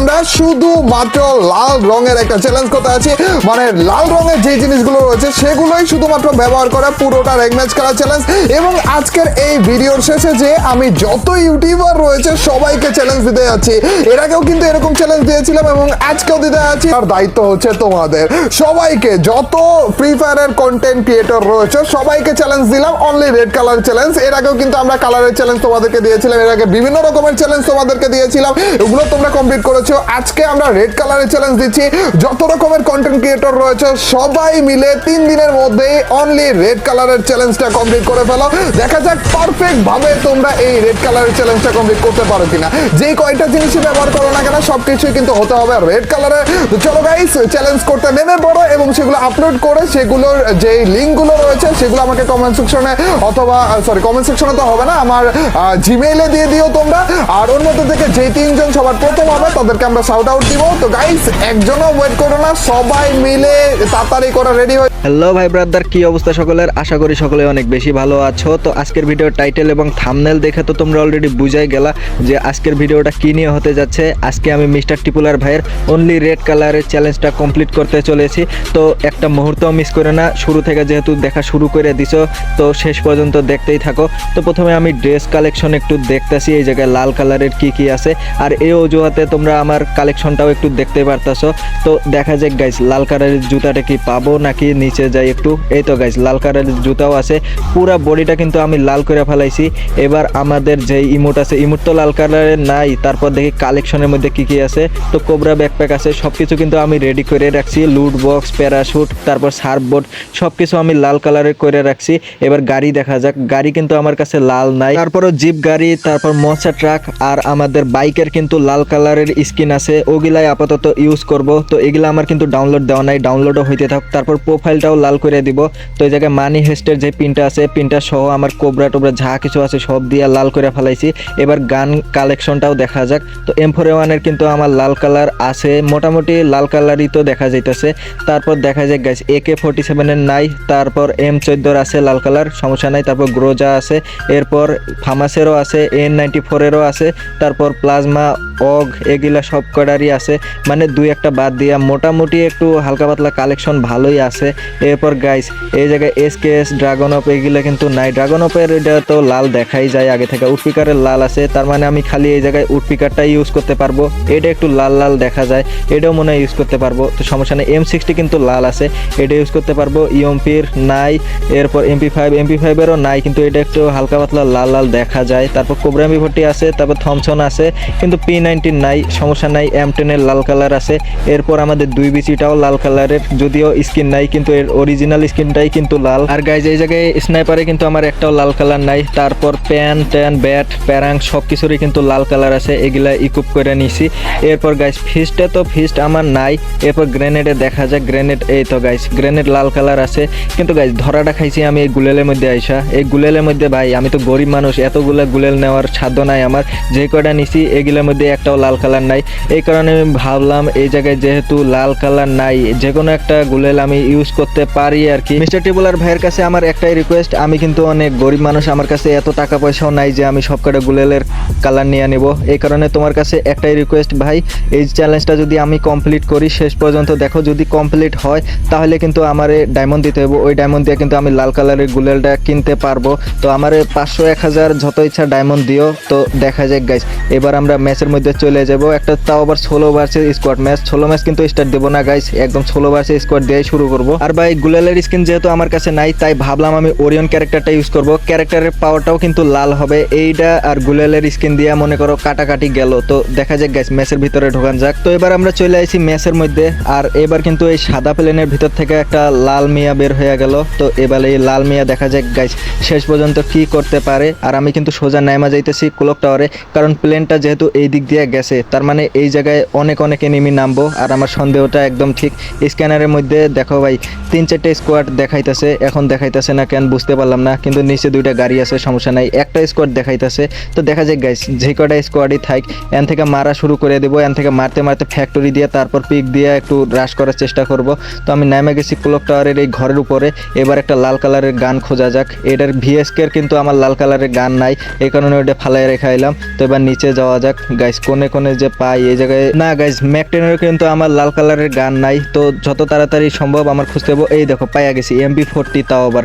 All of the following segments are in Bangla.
আমরা শুধু মাত্র লাল রঙের একটা চ্যালেঞ্জ করতে আছি। মানে লাল রঙের যে জিনিসগুলো রয়েছে, সেগুলোই শুধুমাত্র ব্যবহার করা পুরোটা র্যাঙ্ক ম্যাচ খেলা চ্যালেঞ্জ এবং আজকের এই ভিডিওর শেষে যে আমি যত ইউটিউবার রয়েছে, সবাইকে চ্যালেঞ্জ দিতে যাচ্ছি। এর আগেও কিন্তু এরকম চ্যালেঞ্জ দিয়েছিলাম এবং আজকেও দিতে যাচ্ছি। আর দায়িত্ব হচ্ছে তোমাদের। সবাইকে যত ফ্রি ফায়ারের কন্টেন্ট ক্রিয়েটর রয়েছে, সবাইকে চ্যালেঞ্জ দিলাম। অনলি রেড কালার চ্যালেঞ্জ এর আগেও কিন্তু আমরা কালারের চ্যালেঞ্জ তোমাদেরকে দিয়েছিলাম। এর আগে বিভিন্ন রকমের চ্যালেঞ্জ তোমাদেরকে দিয়েছিলাম। এগুলো তোমরা কমপ্লিট করেছ। আজকে আমরা রেড কালারের চ্যালেঞ্জ দিচ্ছি। যত রকমের কন্টেন্ট ক্রিয়েটর রয়েছে, সবাই মিলে তিন দিনের মধ্যে অনলি রেড কালারের চ্যালেঞ্জটা কমপ্লিট করে ফেলো। দেখা যাক পারফেক্ট ভাবে তোমরা এই রেড কালারের চ্যালেঞ্জটা কমপ্লিট করতে পারো কিনা। যে কয়টা জিনিসই ব্যবহার করো না কেন, সবকিছুই কিন্তু হতে হবে রেড কালারের তো চলো গাইস চ্যালেঞ্জ করতে নেমে পড়ো এবং সেগুলো আপলোড করে সেগুলোর যে লিঙ্কগুলো রয়েছে, সেগুলো আমাকে কমেন্ট সেকশনে অথবা সরি কমেন্ট সেকশনে তো হবে না, আমার জিমেইলে দিয়ে দিও তোমরা। আর মধ্যে থেকে যে তিনজন সবার প্রথম হবে তাদেরকে আমরা শাউট আউট দিব। তো গাইস একজনও ওয়েট করো না, সবাই মিলে তাড়াতাড়ি করে রেডি হয়ে হ্যালো ভাই ব্রাদার কি অবস্থা সকলের? আশা করি সকলে অনেক বেশি ভালো আছো। তো আজকের ভিডিওর টাইটেল এবং থামনেল দেখে তো তোমরা অলরেডি বুঝাই গেলা যে আজকের ভিডিওটা কি নিয়ে হতে যাচ্ছে। আজকে আমি মিস্টার টিপুলার ভাইয়ের অনলি রেড কালারের চ্যালেঞ্জটা কমপ্লিট করতে চলেছি। তো একটা মুহূর্তও মিস করে না, শুরু থেকে যেহেতু দেখা শুরু করে দিছো, তো শেষ পর্যন্ত দেখতেই থাকো। তো প্রথমে আমি ড্রেস কালেকশন একটু দেখতেছি, এই জায়গায় লাল কালারের কি কি আছে। আর এই অজুহাতে তোমরা আমার কালেকশনটাও একটু দেখতে পারতাছো। তো দেখা যাক গাইস লাল কালারের জুতাটা কি পাবো নাকি নিচে যাই একটু। এই তো গাইস লাল কালারের জুতাও আছে। পুরা বডিটা কিন্তু আমি লাল করে ফেলাইছি। এবার আমাদের যে ইমোট আছে, ইমোট তো লাল কালারের নাই। তারপর দেখি কালেকশনের মধ্যে কি কি আছে। তো কোবরা ব্যাকপ্যাক আছে সব কিছু কিন্তু আমি রেডি করে রাখছি। লুট বক্স প্যারাশুট তারপর সার্ফবোর্ড সব কিছু আমি লাল কালারের করে রাখছি। এবার গাড়ি দেখা যাক। গাড়ি কিন্তু আমার কাছে লাল নাই। তারপরও জিপ গাড়ি, তারপর মশা ট্রাক আর আমাদের বাইকের কিন্তু লাল কালারের স্কিন আছে। ওগুলাই আপাতত ইউজ করব। তো এগুলা আমার কিন্তু ডাউনলোড দেওয়া নাই। ডাউনলোডও হইতে থাক। তারপর প্রোফাইলটাও লাল করে দিব। তো এই জায়গায় মানি হেস্টের যে পিনটা আছে পিনটা সহ আমার কোবরা টোবরা যা কিছু আছে সব দিয়ে লাল করে ফেলাইছি। এবার গান কালেকশনটাও দেখা যাক। তো এম ফোর ওয়ানের কিন্তু আমার লাল কালার আছে, মোটামুটি লাল কালারই তো দেখা যাইতেছে। তারপর দেখা যায় গাইস এ কে ফোর্টি সেভেনের নাই, তারপর এম চোদ্দোর আছে লাল কালার সমস্যা নাই। তারপর গ্রোজা আছে, এরপর ফামাসেরও আছে এন নাইনটি ফোরেরও আছে, তারপর প্লাজমা অগ এগুলা সব কটারই আছে। মানে দুই একটা বাদ দিয়া মোটামুটি একটু হালকা পাতলা কালেকশন ভালোই আছে। এরপর গাইস এই জায়গায় S K S dragon off এগুলা কিন্তু নাই। ড্রাগন অফের এটা তো লাল দেখাই যায় আগে থেকে। উডপিকারের লাল আছে, তার মানে আমি খালি এই জায়গায় উডপিকারটাই ইউজ করতে পারব। এটা একটু লাল লাল দেখা যায়, এটাও মনে হয় ইউজ করতে পারব। তো সমস্যা নেই এম সিক্সটি কিন্তু লাল আছে, এটা ইউজ করতে পারব। ইএমপির নাই, এরপর এমপি ফাইভ এমপি ফাইভেরও নাই, কিন্তু এটা একটু হালকা পাতলা লাল লাল দেখা যায়। তারপর কোবরা এমপি ফোর্টি আছে, তারপর থমসন আছে, কিন্তু পি নাইনটিন নাই, সমস্যা নাই এম টেনের লাল কালার আছে। এরপর আমাদের দুই বিচিটাও লাল কালারের যদিও স্কিন নাই, কিন্তু এর অরিজিনাল স্কিনটাই কিন্তু লাল। আর গাইজ এই জায়গায় স্নাইপারে কিন্তু আমার একটাও লাল কালার নাই। তারপর প্যান ট্যান ব্যাট প্যারাং সব কিছুরই কিন্তু লাল কালার আছে, এগুলা ইকুপ করে নিছি। এরপর গাইজ ফিস্টে তো ফিস্ট আমার নাই। এরপর গ্রেনেডে দেখা যায় গ্রেনেড এই তো গাইজ গ্রেনেড লাল কালার আছে। কিন্তু গাইজ ধরাটা খাইছি আমি এই গুলেলের মধ্যে আইসা। এই গুলেলের মধ্যে ভাই, আমি তো গরিব মানুষ, এতগুলা গুলেল নেওয়ার সাধ্য নাই আমার। যে কয়টা নিছি, এগুলোর মধ্যে একটাও লাল কালার নাই। এই কারণে আমি ভাবলাম এই জায়গায় যেহেতু লাল কালার নাই যে কোনো একটা গুলেল আমি ইউজ করতে পারি আর কি মিস্টার টিবুলার ভাইয়ের কাছে আমার একটাই রিকোয়েস্ট আমি কিন্তু অনেক গরিব মানুষ, আমার কাছে এত টাকা পয়সাও নাই যে আমি সব কটা গুলেলের কালার নিয়ে নেব। এই কারণে তোমার কাছে একটাই রিকোয়েস্ট ভাই, এই চ্যালেঞ্জটা যদি আমি কমপ্লিট করি, শেষ পর্যন্ত দেখো যদি কমপ্লিট হয়, তাহলে কিন্তু আমারে ডায়মন্ড দিতে হবে ওই ডায়মন্ড দিয়ে কিন্তু আমি লাল কালারের গুলেলটা কিনতে পারব। তো আমার পাঁচশো, এক হাজার যত ইচ্ছা ডায়মন্ড দিও। তো দেখা যাক গাইজ এবার আমরা ম্যাচের মধ্যে চলে যাব। একটা তাও আবার ষোলো ভার্সেস স্কোয়াড ম্যাচ ষোলো ম্যাচ কিন্তু স্টার্ট দেবো না গাইস একদম ষোলো ভার্সেস স্কোয়াড দিয়ে শুরু করব। আর ভাই গুলালের স্কিন যেহেতু আমার কাছে নাই, তাই ভাবলাম আমি ওরিয়ন ক্যারেক্টারটা ইউজ করব। ক্যারেক্টারের পাওয়ারটাও কিন্তু লাল হবে। এইটা আর গুলেলের স্কিন দিয়ে মনে করো কাটাকাটি গেল। তো দেখা যাক গাইস ম্যাচের ভিতরে ঢোকান যাক। তো এবার আমরা চলে আসি ম্যাচের মধ্যে। আর এবার কিন্তু এই সাদা প্লেনের ভিতর থেকে একটা লাল মিয়া বের হয়ে গেল। তো এবার এই লাল মিয়া দেখা যাক গাইস শেষ পর্যন্ত কি করতে পারে। আর আমি কিন্তু সোজা নাইমা যাইতেছি ক্লক টাওয়ারে কারণ প্লেনটা যেহেতু এই দিক দিয়ে গেছে। তার মানে এই জায়গায় অনেক অনেক এনিমি নামবো। আর আমার সন্দেহটা একদম ঠিক। স্ক্যানারের মধ্যে দেখো ভাই, তিন চারটে স্কোয়াড দেখাইতেছে। এখন দেখাইতেছে না কেন বুঝতে পারলাম না। কিন্তু নিচে দুইটা গাড়ি আছে, সমস্যা নাই। একটা স্কোয়াড দেখাইতেছে। তো দেখা যাক গাইস যে কটা স্কোয়াডই থাক, এন থেকে মারা শুরু করে দেবো। এন থেকে মারতে মারতে ফ্যাক্টরি দিয়ে, তারপর পিক দিয়ে একটু রাশ করার চেষ্টা করব। তো আমি নামে গেছি ক্লক টাওয়ারের এই ঘরের উপরে। এবার একটা লাল কালারের গান খোঁজা যাক। এটার ভিএসকের কিন্তু আমার লাল কালারের গান নাই। এই কারণে ওটা ফালাই রেখে এলাম তো এবার নিচে যাওয়া যাক। গাইস কোনে কোনে যে পাই, এই জায়গায়। না গাইজ ম্যাকটেনের কিন্তু আমার লাল কালারের গান নাই, তো যত তাড়াতাড়ি সম্ভব আমার খুঁজতে হব। এই দেখো, পাইয়া গেছি এমবি ফোরটি তাও আবার।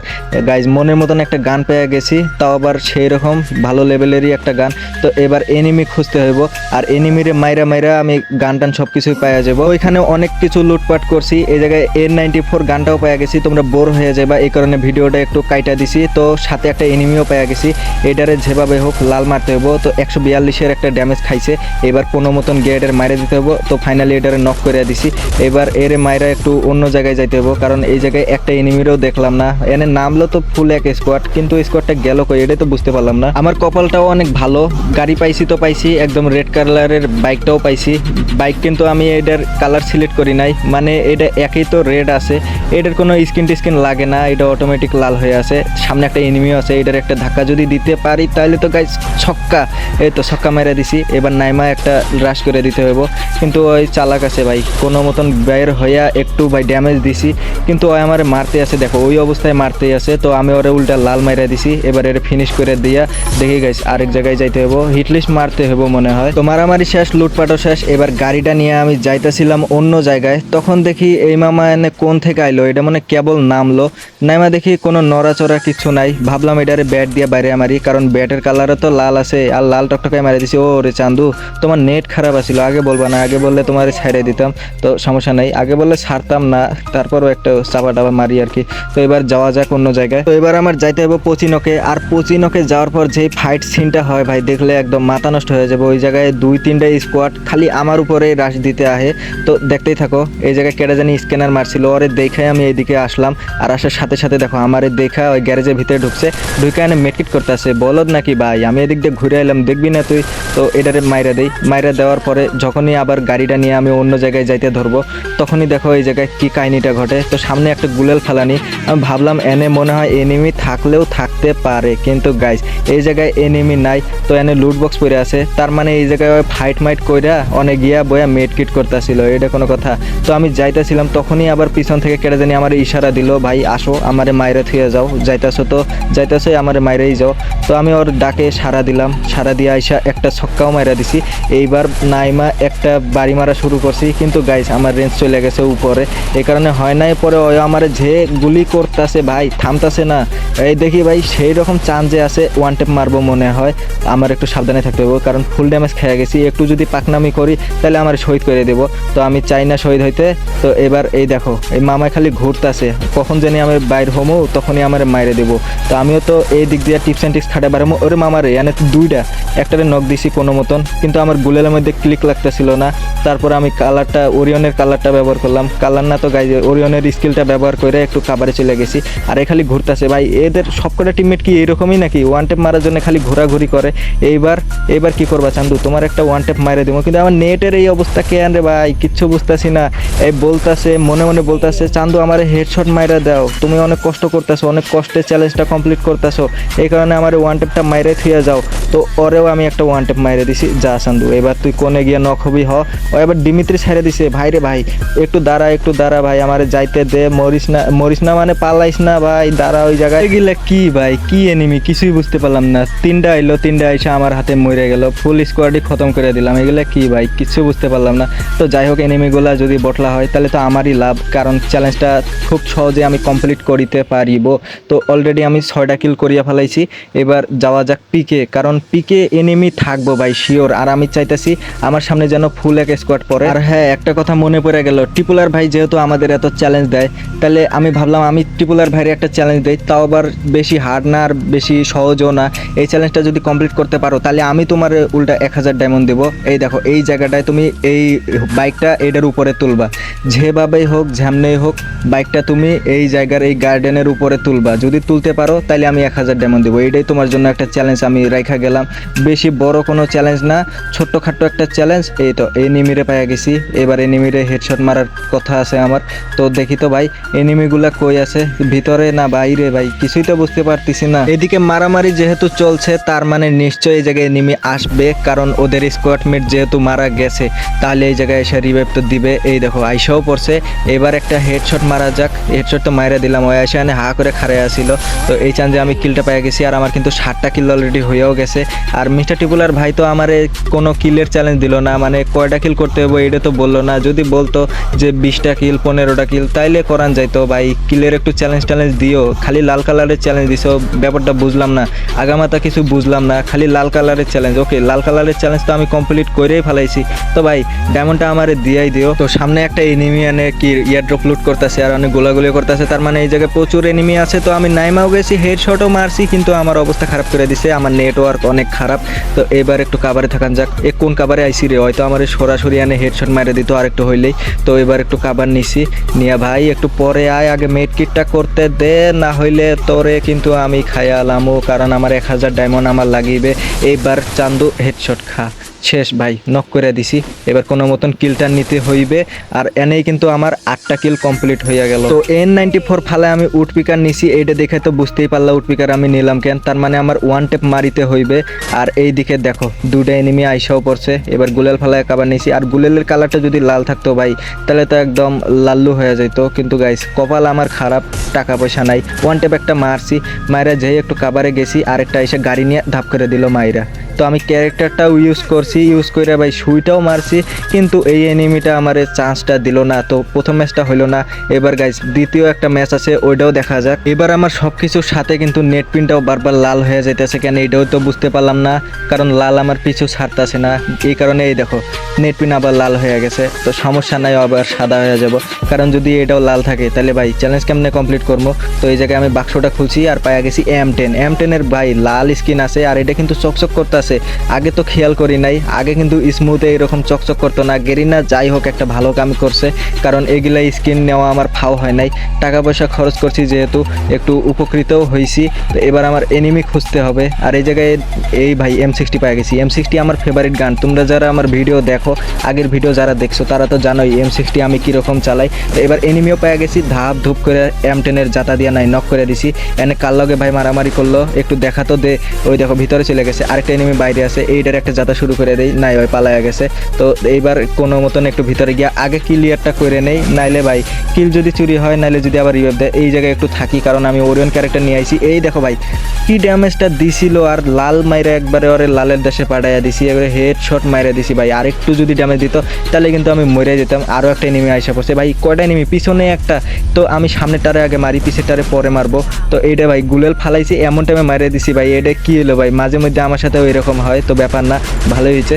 গাইজ মনের মতন একটা গান পেয়ে গেছি, তাও আবার সেই রকম ভালো লেভেলেরই একটা গান। তো এবার এনিমি খুঁজতে হইব, আর এনিমিরে মাইরা মাইরা আমি গান টান সব কিছুই পাওয়া যাব। ওইখানে অনেক কিছু লুটপাট করছি, এই জায়গায় এর নাইনটি ফোর গানটাও পাওয়া গেছি, তোমরা বোর হয়ে যাবা এই কারণে ভিডিওটা একটু কাইটা দিছি। তো সাথে একটা এনিমিও পাওয়া গেছি এটারে যেভাবে হোক লাল মারতে হব তো একশো বিয়াল্লিশের একটা ড্যামেজ খাইছে। এবার কোনো মতন গেটের মাইরে দিতে হব। তো ফাইনালি এটারে নক করে দিছি। এবার এর মাইরা একটু অন্য জায়গায় যাইতে হব, কারণ এই জায়গায় একটা এনিমিরও দেখলাম না। এনে নামলো তো ফুল এক স্কোয়াড কিন্তু স্কোয়াডটা গেল কই, এটাই তো বুঝতে পারলাম না। আমার কপালটাও অনেক ভালো, গাড়ি পাইছি তো পাইছি, একদম রেড কালারের বাইকটাও পাইছি। বাইক কিন্তু আমি এটার কালার সিলেক্ট করি নাই মানে এটা একই তো রেড আছে। এটার কোনো স্কিন টিস্কিন লাগে না, এটা অটোমেটিক লাল হয়ে আছে। সামনে একটা এনিমিও আছে, এটার একটা ধাক্কা যদি দিতে পারি তাহলে তো গাইজ ছক্কা। এই তো ছক্কা মেরে দিছি, এবার নাইমা একটা রাশ করে দিতে হইব। কিন্তু ওই চালাক আছে ভাই, কোনো মতন বের হইয়া একটু ভাই ড্যামেজ দিছি। কিন্তু ওই আমার মারতে আছে, দেখো, ওই অবস্থায় মারতেই আছে। তো আমি ওরে উল্টা লাল মাইরা দিছি, এবার এর ফিনিশ করে দিয়া দেখি গাইস আরেক জায়গায় যাইতে হব হিটলিস্ট মারতে হব মনে হয়। তো মারামারি শেষ, লুটপাটও শেষ, এবার গাড়িটা নিয়ে আমি যাইতেছিলাম অন্য জায়গায়। তখন দেখি এই মামা এনে কোন থেকে আইলো? এটা মনে কেবল নামলো। নাইমা দেখি কোনো নড়াচড়া কিছু নাই। ভাবলাম এটারে ব্যাট দিয়ে বাইরে মারি, কারণ ব্যাটের কালারও তো লাল আছে, আর লাল টকটকায় মারি দিছি। ও রে চান্দু তোমার নেট খারাপ আছিল, আগে বলবা না, আগে বললে তোমার ছাইড়ে দিতাম, তো সমস্যা নাই। আগে বললে ছাড়তাম না, তারপরও একটা চাপা টাপা মারি আর কি তো এবার যাওয়া যাক অন্য জায়গায়। তো এবার আমার যাইতে হবে পচিনকে, আর পচিনকে যাওয়ার পর যেই ফাইট সিনটা হয় ভাই, দেখলে একদম মাথা নষ্ট হয়ে যাবে। ওই জায়গায় দুই তিনটা স্কোয়াড খালি আমার উপরে রাশ দিতে আহে। তো দেখতেই থাকো, এই জায়গায় কেটে জানি স্ক্যানার মারছিল, ওরে দেখে আমি এইদিকে আসলাম। আর আসার সাথে সাথে দেখো, আমারে দেখা ওই গ্যারেজের ভিতরে ঢুকছে, ঢুকে এনে মেটকিট করতেছে। বলদ নাকি ভাই? আমি এদিক দিয়ে ঘুরে এলাম, দেখবি না তুই? তো এটারে মাইরা দেই, মাইরা দেওয়ার পরে যখনই আবার গাড়িটা নিয়ে আমি অন্য জায়গায় যাইতে ধরবো, তখনই দেখো এই জায়গায় কি কাহিনিটা ঘটে। তো সামনে একটা গুলেল ফেলানি। আমি ভাবলাম, এনে মনে হয় এনিমি থাকলেও থাকতে পারে। কিন্তু গাইস এই জায়গায় এনিমি নাই, তো এনে লুট বক্স পরে আছে। তার মানে এই জায়গায় ফাইট মাইট কইরা অনেক গিয়া বয়া মেট কিট করতেছিল, এটা কোনো কথা। তো আমি যাইতেছিলাম, তখনই আবার পিছন থেকে কেটে জানি আমার ইশারা দিল, ভাই, আসো, আমারে মাইরে থুয়ে যাও। যাইতেছো তো, যাইতেছো, আমারে মাইরেই যাও। তো আমি ওর ডাকে সারা দিলাম। সারা দিয়ে আইসা একটা ছক্কাও মাইরা দিছি। এইবার নাইমা একটা বাড়ি মারা শুরু করছি, কিন্তু গাইস আমার রেঞ্জ চলে গেছে উপরে। এই কারণে হয় নাই, পরে ওই আমার যে গুলি করতেছে ভাই, থামতাছে না। এই দেখি ভাই সেই রকম চান যে আছে ওয়ান টেপ মারবো মনে হয়। আমার একটু সাবধানে থাকতে হবে কারণ ফুল ড্যামেজ খেয়ে গেছি। একটু যদি পাকনামি করি, তাহলে আমার শহীদ করে দেব। তো আমি চাই না শহীদ হইতে। তো এবার এই দেখো, এই মামায় খালি ঘুরতাছে। কখন জানি আমি বাইর হমো, তখনই আমার মাইরে দেব। তো আমিও তো এই দিক দিয়ে টিপস অ্যান্ড টিক্স খাটে বাড়াবো ওরে মামারে, এনে দুইটা। একটারে নখ দিছি কোনো মতন, কিন্তু আমার গুলের মধ্যে ক্লিক লাগতেছিল না। তারপর আমি কালারটা ওরিয়নের কালারটা ব্যবহার করলাম। কালার না তো গাই ওরিয়নের স্কিলটা ব্যবহার করে একটু কাবারে চলে গেছি। আর এ খালি ঘুরতেছে। ভাই, এদের সবকটা টিমমেট কি এরকমই নাকি? ওয়ান টেপ মারার জন্য খালি ঘোরাঘুরি করে। এইবার এইবার কি করবা চান্দু? তোমার একটা ওয়ান টেপ মারে দেবো। কিন্তু আমার নেটের এই অবস্থা কে আনরে ভাই? কিচ্ছু বুঝতেছি না। এই বলতাছে, মনে মনে বলতাছে, চান্দু, আমার হেডশট মাইরা দাও। তুমি অনেক কষ্ট করতেছো, অনেক কষ্টে চ্যালেঞ্জটা কমপ্লিট করতেছো। এই কারণে আমার ওয়ান টেপটা মাইরে থুয়ে যাও। তো ওরেও আমি একটা ওয়ান টেপ মাইরে দিছি। যা চান্দু এবার তুই কোনে গিয়ে নখ হবি হ। ও এবার ডিমিত্রি ছেড়ে দিছে। ভাই রে ভাই, একটু দাঁড়া একটু দাঁড়া ভাই, আমার যাইতে দে। মরিস না মরিস না মানে পালাইস না ভাই, দাঁড়া ওই জায়গায়। এগুলা কি ভাই, কি এনিমি কিছুই বুঝতে পারলাম না। তিনটা আইলো, তিনটা আইসা আমার হাতে মরে গেল। ফুল স্কোয়াডই খতম করে দিলাম। এগুলা কি ভাই, কিছু বুঝতে পারলাম না। তো যাই হোক এনিমিগুলা যদি বটলা হয়, তাহলে তো আমারই লাভ। কারণ চ্যালেঞ্জটা খুব সহজে আমি কমপ্লিট করিতে পারিব। তো অলরেডি আমি ছয়টা কিল করিয়া ফেলাইছি। এবার যাওয়া যাক পিকে কারণ পিকে এনিমি থাকব ভাই শিওর আর আমি চাইতেছি আমার সামনে যেন ফুল এক স্কোয়াড পরে আর হ্যাঁ একটা কথা মনে পড়ে গেল টিপুলার ভাই যেহেতু আমাদের এত চ্যালেঞ্জ দেয়, তাহলে আমি ভাবলাম আমি টিপুলার ভাইয়ের একটা চ্যালেঞ্জ দেই, তাও আবার বেশি হার্ড না আর বেশি সহজও না। এই চ্যালেঞ্জটা যদি কমপ্লিট করতে পারো, তাহলে আমি তোমার উল্টা এক হাজার ডায়মন্ড দেবো। এই দেখো, এই জায়গাটায় তুমি এই বাইকটা এটার উপরে তুলবা। যেভাবেই হোক ঝামনেই হোক বাইকটা তুমি এই জায়গার এই গার্ডেনের উপরে তুলবা। যদি তুলতে পারো, তাহলে আমি এক হাজার ডায়মন্ড দেবো। এটাই তোমার জন্য একটা চ্যালেঞ্জ আমি রাইখা গেলাম। বেশি বড় কোনো চ্যালেঞ্জ না ছোট্টখাট্ট একটা চ্যালেঞ্জ এই তো এই নিমিরে পাইয়া গেছি। এবার এনিমিরে হেডশট মারার কথা আছে আমার। তো দেখি তো ভাই এনিমিগুলা কই আছে? ভিতরে না বাইরে ভাই? কিছুই তো বুঝতে পারতেছি না। এদিকে মারামারি যেহেতু চলছে, তার মানে নিশ্চয়ই এই জায়গায় এনিমি আসবে, কারণ ওদের স্কোয়াডমেট যেহেতু মারা গেছে, তাহলে এই জায়গায় এসে রিভাইভ তো দিবে। এই দেখো, আইসাও পড়ছে। এবার একটা হেডশট মারা যাক। হেডশট তো মাইরা দিলাম ওই আইসা এনে হা করে খাড়াই আসিল। তো এই চান যে আমি কিলটা পেয়ে গেছি, আর আমার কিন্তু ষাটটা কিল অলরেডি হয়েও গেছে। আর মিস্টার টিপুলার ভাই তো আমার কোনো কিলের চ্যালেঞ্জ দিল না মানে কয়টা কিল করতে হবে এটা তো বলল না। যদি বলতো যে বিশটা কিল পনেরোটা কিল তাইলে করান যাইতো। ভাই, কিলের একটু চ্যালেঞ্জ ট্যালেঞ্জ দিও। খালি লাল কালারের চ্যালেঞ্জ দিছো, ব্যাপারটা বুঝলাম না। আগামাতা কিছু বুঝলাম না, খালি লাল কালারের চ্যালেঞ্জ ওকে লাল কালারের চ্যালেঞ্জ তো আমি কমপ্লিট করেই ফেলাইছি। তো ভাই ডায়মন্ডটা আমার দিয়াই দিও। তো সামনে একটা এনিমি আনে কি ইয়ারড্রপ লুট করতেছে আর অনেক গোলাগুলি করতেছে। তার মানে এই জায়গায় প্রচুর এনিমি আছে। তো আমি নাইমাও গেছি হেডশটও মারছি, কিন্তু আমার অবস্থা খারাপ করে দিছে। আমার নেটওয়ার্ক অনেক খারাপ। তো এবার একটু কাবারে থাকান যাক, এ কোন কাবারে আইসি রে? হয়তো আমার সরাসরি আনে হেডশট মারে দিত আর একটু হইলেই। তো এবার একটু কাবার নিছি। নিয়া ভাই, একটু পরে আয়, আগে মেড কিটটা করতে দে, না হইলে তোরে কিন্তু আমি খাইয়ালামো কারণ আমার এক হাজার ডায়মন্ড আমার লাগিবে। এইবার চান্দু হেডশট খা। শেষ, ভাই নক করে দিছি। এবার কোনো মতন কিলটা নিতে হইবে। আর এনেই কিন্তু আমার আটটা কিল কমপ্লিট হইয়া গেল। তো এন নাইনটি ফোর ফালে আমি উড পিকার নিছি। এইটা দেখে তো বুঝতেই পারলাম উড পিকার আমি নিলাম কেন। তার মানে আমার ওয়ান টেপ মারিতে হইবে। আর এই দিকে দেখো দুটা এনিমি আইসাও পড়ছে। এবার গুলেল ফালায় কাবার নিছি। আর গুলেলের কালারটা যদি লাল থাকতো, ভাই, তাহলে তো একদম লাল্লু হয়ে যেত কিন্তু গাইস কপাল আমার খারাপ, টাকা পয়সা নাই। ওয়ান টেপ একটা মারছি। মায়েরা যেই একটু কাবারে গেছি, আরেকটা এসে গাড়ি নিয়ে ধাপ করে দিল মাইরা। তো আমি ক্যারেক্টারটাও ইউজ করছি ইউজ করে ভাই সুইটাও মারছি, কিন্তু এই এনিমিটা আমার চান্সটা দিল না। তো প্রথম ম্যাচটা হলো না। এবার গাইজ দ্বিতীয় একটা ম্যাচ আছে, ওইটাও দেখা যাক। এবার আমার সব কিছুর সাথে কিন্তু নেট পিনটাও বারবার লাল হয়ে যাইতেছে কেন এটাও তো বুঝতে পারলাম না, কারণ লাল আমার পিছু ছাড়তেছে না। এই কারণে এই দেখো নেট পিন আবার লাল হয়ে গেছে। তো সমস্যা নাই আবার সাদা হয়ে যাব। কারণ যদি এটাও লাল থাকে, তাহলে ভাই চ্যালেঞ্জ কেমনে কমপ্লিট করব? তো এই জায়গায় আমি বাক্সটা খুলছি আর পাইয়া গেছি এম টেন এম টেনের ভাই লাল স্কিন আছে, আর এটা কিন্তু চকচক করতে আছে। আগে তো খেয়াল করি নাই। আগে কিন্তু স্মুথে এরকম চকচক করতো না। গেরিনা যাই হোক একটা ভালো কাম করছে, কারণ এগুলা স্কিন নেওয়া আমার ফাও হয় নাই। টাকা পয়সা খরচ করছি যেহেতু, একটু উপকৃতও হয়েছি তো এবার আমার এনিমি খুঁজতে হবে। আর এই জায়গায় এই ভাই এম সিক্সটি পাই গেছি। এম সিক্সটি আমার ফেভারিট গান। তোমরা যারা আমার ভিডিও দেখো, আগের ভিডিও যারা দেখছ, তারা তো জানোই এম সিক্সটি আমি কীরকম চালাই। তো এবার এনিমিও পেয়ে গেছি। ধাপ ধুপ করে এম টেনের জাতা দিয়া নাই নক করে দিছি। এনে কাল লগে ভাই মারামারি করল, একটু দেখা তো দে। ওই দেখো, ভিতরে চলে গেছে। আরেকটা এনিমি বাইরে আছে, এইটার একটা জাতা শুরু করে দেই, নাই ভাই পালায়া গেছে। তো এইবার কোনো মতন একটু ভিতরে গিয়া আগে ক্লিয়ারটা করে নেই, নাইলে ভাই কিল যদি চুরি হয়, নাইলে যদি আবার রিভাইভ দেয়, এই জায়গায় একটু থাকি, কারণ আমি ওরিয়ন ক্যারেক্টার নিয়ে আইছি। এই দেখো ভাই, কি ড্যামেজটা দিছিল, আর লাল মাইরে একবারে ওরে লালের দেশে পাঠাইয়া দিছি এবারে হেড শট মাইরে দিছি ভাই। আর একটু যদি ড্যামেজ দিত, তাহলে কিন্তু আমি মরে যেতাম আরও একটা এনিমি আইসা পড়ছে। ভাই, কয়টা এনিমি পিছনে একটা। তো আমি সামনেটারে আগে মারি, পিছেরটারে পরে মারবো। তো এইটা ভাই, গুলেল ফালাইছি, এমন টাইমে মারিয়ে দিছি ভাই এটা কি হলো ভাই? মাঝে মধ্যে আমার সাথে এরকম হয়, তো ব্যাপার না, ভালোই হয়েছে।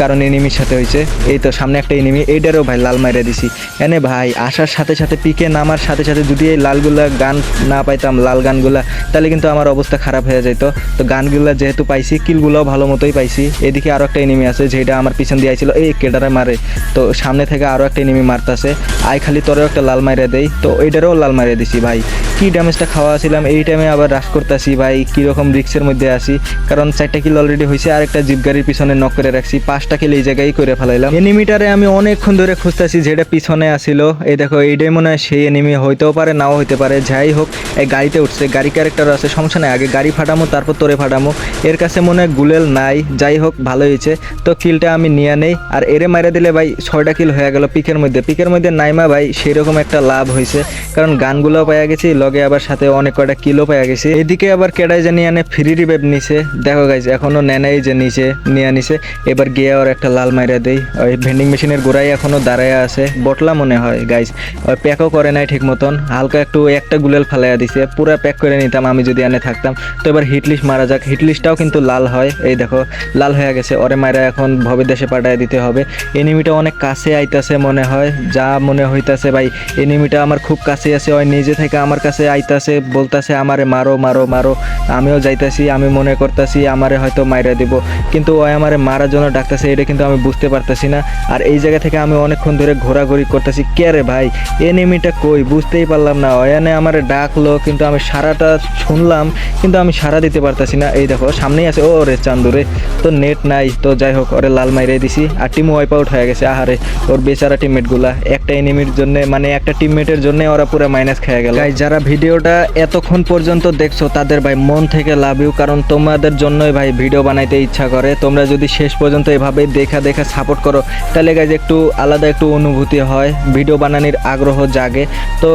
কারণ এনিমির সাথে হয়েছে। এই তো সামনে একটা এনিমি, এইটারও ভাই লাল মাইরে দিছি। এনে ভাই, আসার সাথে সাথে পিকে নামার সাথে সাথে যদি এই লালগুলা গান না পাইতাম, লাল গানগুলা, তাহলে কিন্তু আমার অবস্থা খারাপ হয়ে যেত তো গানগুলা যেহেতু পাইছি, কিলগুলোও ভালো মতোই পাইছি। এদিকে আরও একটা এনিমি আছে, যেটা আমার পিছন দিয়ে আইছিল, এই কেডারে মারে। তো সামনে থেকে আরও একটা এনিমি মারতাছে। আই খালি তোরেও একটা লাল মাইরে দেই। তো এইটারও লাল মাইরে দিছি ভাই। কি ড্যামেজটা খাওয়া ছিলাম এই টাইমে আবার রাশ করতেছি ভাই, কীরকম রিক্সের মধ্যে আসি কারণ চারটা কিল অলরেডি হয়েছে আর একটা জিপ গাড়ির পিছনে নক করে রাখছি। পাঁচটা কিল এই জায়গায় করে ফেলাইলাম। এনিমিটারে আমি অনেকক্ষণ ধরে খুঁজতেছি যেটা পিছনে আসিল এই দেখো, এইটাই মনে হয় সেই এনিমি হইতেও পারে, নাও হইতে পারে, যাই হোক এই গাড়িতে উঠছে। গাড়ি ক্যারেক্টার আছে, সমস্যা নাই, আগে গাড়ি ফাটামো, তারপর তোরে ফাটামো। এর কাছে মনে হয় গুলেল নাই, যাই হোক, ভালো হয়েছে তো কিলটা আমি নিয়ে নেই। আর এরে মাইরে দিলে ভাই, ছয়টা কিল হয়ে গেল পিকের মধ্যে। পিকের মধ্যে নাইমা ভাই, সেরকম একটা লাভ হয়েছে কারণ গানগুলোও পাইয়া গেছি, লগে আবার সাথে অনেক কয়টা কিলো পাইয়া গেছি। এদিকে আবার কেডাই জানি আনে ফ্রি রিবেব নিছে। দেখো গাইছে এখনও নেনাই যে নিচে, নিয়ে নিছে। এবার গিয়ে আর একটা লাল মাইরা দেই। ওই ভেন্ডিং মেশিনের গোড়ায় এখনও দাঁড়ায় আছে। বটলা মনে হয় গাইজ ওই প্যাকও করে নাই ঠিক মতন। হালকা একটু একটা গুলেল ফালাইয়া দিছে। পুরো প্যাক করে নিতাম আমি যদি আনে থাকতাম। তো এবার হিটলিস্ট মারা যাক। হিটলিস্টটাও কিন্তু লাল হয়। এই দেখো, লাল হয়ে গেছে। ওরে মাইরা এখন ভবে দেশে পাঠায় দিতে হবে। এনিমিটা অনেক কাছে আইতাছে মনে হয়। যা মনে হইতাছে ভাই এনিমিটা আমার খুব কাছে আছে। ওই নিজে থেকে আমার কাছে আইতাছে, বলতাছে আমারে মারো মারো মারো। আমিও যাইতাছি, আমি মনে করতাছি, আমারে হয়তো মাইরা দিব। কিন্তু ওই আমারে মারার জন্য ডাকতেছে, এটা কিন্তু আমি বুঝতে পারতেছি না। আর এই জায়গা থেকে আমি অনেকক্ষণ ধরে ঘোরাঘুরি করতেছি। কে রে ভাই এনিমিটা কই? বুঝতেই পারলাম না। ওয়ানে আমারে ডাকলো, কিন্তু আমি সারাটা শুনলাম, কিন্তু আমি সারা দিতে পারতাছি না। এই দেখো, সামনেই আছে ও রে চান্দুরে তো নেট নাই। তো যাই হোক, ওরে লাল মাইরে দিছি। আর টিম ওয়াইপ আউট হয়ে গেছে, আহারে ওর বেচারা টিমমেটগুলা একটা এনিমির জন্য মানে একটা টিমমেটের জন্য ওরা পুরো মাইনাস খেয়ে গেল। যারা ভিডিওটা এতক্ষণ পর্যন্ত দেখছ, তাদের ভাই মন থেকে লাভ ইউ কারণ তোমাদের জন্যই ভাই ভিডিও বানাইতে ইচ্ছা করে। তোমরা যদি শেষ পর্যন্ত এভাবে দেখা দেখা সাপোর্ট করো, তাহলে গাইজ একটু আলাদা একটু অনুভূতি হয় ভিডিও বানানোর আগ্রহ জাগে। তো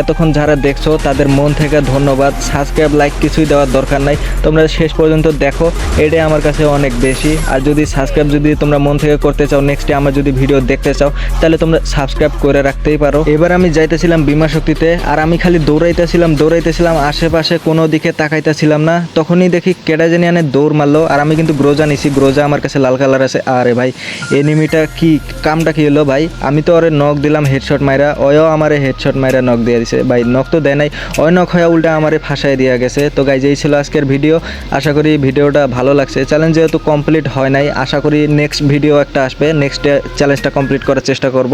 এতক্ষণ যারা দেখছ, তাদের মন থেকে ধন্যবাদ। সাবস্ক্রাইব লাইক কিছুই দেওয়ার দরকার নাই। তোমরা শেষ পর্যন্ত দেখো, এটাই আমার কাছে অনেক বেশি। আর যদি সাবস্ক্রাইব যদি তোমরা মন থেকে করতে চাও নেক্সটে আমার যদি ভিডিও দেখতে চাও, তাহলে তোমরা সাবস্ক্রাইব করে রাখতেই পারো। এবার আমি যাইতেছিলাম বিমা শক্তিতে, আর আমি খালি দৌড়াইতেছিলাম দৌড়াইতেছিলাম, আশেপাশে কোনো দিকে তাকাইতেছিলাম না। তখনই দেখি কেডা জানি দৌড় মারলো। আর আমি কিন্তু গ্রোজা নিছি গ্রোজা আমার কাছে লাল কালার আছে। আরে ভাই এনিমিটা কি, কামটা কি হলো ভাই? আমি তো ওরে নখ দিলাম হেডশট মাইরা। ওয়ও আমারে হেডশট মাইরা নখ দিয়ে দিছে। ভাই নখ তো দেয় নাই। ওই নখ হয়ে উল্টা আমারে ফাঁসাই দিয়া গেছে। তো গাইজ এই ছিল আজকের ভিডিও আশা করি ভিডিওটা ভালো লাগছে। চ্যালেঞ্জ যেহেতু কমপ্লিট হয় নাই, আশা করি নেক্সট ভিডিও একটা আসবে। নেক্সট চ্যালেঞ্জটা কমপ্লিট করার চেষ্টা করব।